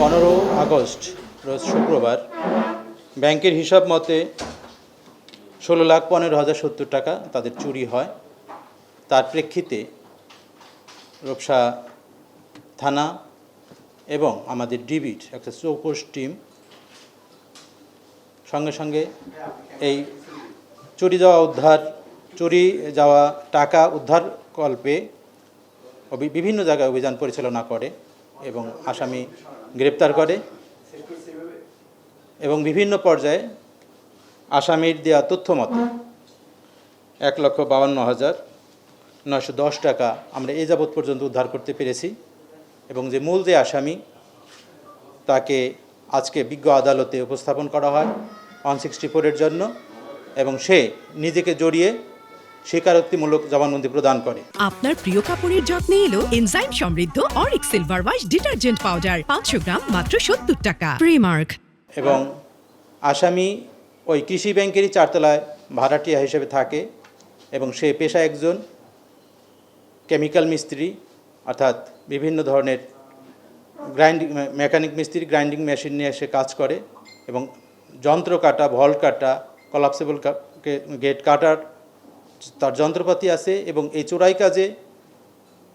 পনেরো আগস্ট, রোজ শুক্রবার, ব্যাংকের হিসাব মতে ষোলো লাখ পনেরো হাজার সত্তর টাকা তাদের চুরি হয়। তার প্রেক্ষিতে রূপসা থানা এবং আমাদের ডিবির একটা চৌকস টিম সঙ্গে সঙ্গে এই চুরি যাওয়া উদ্ধার, চুরি যাওয়া টাকা উদ্ধার কল্পে বিভিন্ন জায়গায় অভিযান পরিচালনা করে। এবং আসামি গ্রেপ্তার করে এবং বিভিন্ন পর্যায়ে আসামির দেওয়া তথ্য মতে এক লক্ষ বাউন্ন হাজার নয়শো দশ টাকা আমরা এ যাবৎ পর্যন্ত উদ্ধার করতে পেরেছি এবং যে মূল যে আসামি, তাকে আজকে বিজ্ঞ আদালতে উপস্থাপন করা হয় ওয়ান সিক্সটি ফোরের জন্য এবং সে নিজেকে জড়িয়ে স্বীকারোক্তিমূলক জবানবন্দি প্রদান করে। আপনার প্রিয় কাপড়ের যত্নে এলো এনজাইম সমৃদ্ধ অরিক সিলভার ওয়াশ ডিটারজেন্ট পাউডার পাঁচশো গ্রাম মাত্র সত্তর টাকা। প্রিমার্ক এবং আসামি ওই কৃষি ব্যাংকেরই চারতলায় ভাড়াটিয়া হিসেবে থাকে এবং সে পেশা একজন কেমিক্যাল মিস্ত্রি অর্থাৎ বিভিন্ন ধরনের গ্রাইন্ডিং মেকানিক মিস্ত্রি গ্রাইন্ডিং মেশিন নিয়ে সে কাজ করে এবং যন্ত্র কাটা ভল কাটা কলাপসেবল গেট কাটার তার যন্ত্রপাতি আছে এবং এই চোরাই কাজে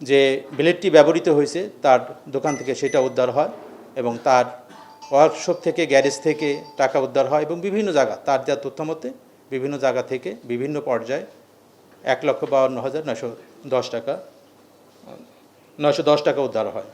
যে ব্লেডটি ব্যবহৃত হয়েছে, তার দোকান থেকে সেটা উদ্ধার হয় এবং তার ওয়ার্কশপ থেকে, গ্যারেজ থেকে টাকা উদ্ধার হয় এবং বিভিন্ন জায়গা, তার যা তথ্য মতে বিভিন্ন জায়গা থেকে বিভিন্ন পর্যায়ে এক লক্ষ বাউন্ন হাজার নশো দশ টাকা নশো দশ টাকা উদ্ধার হয়।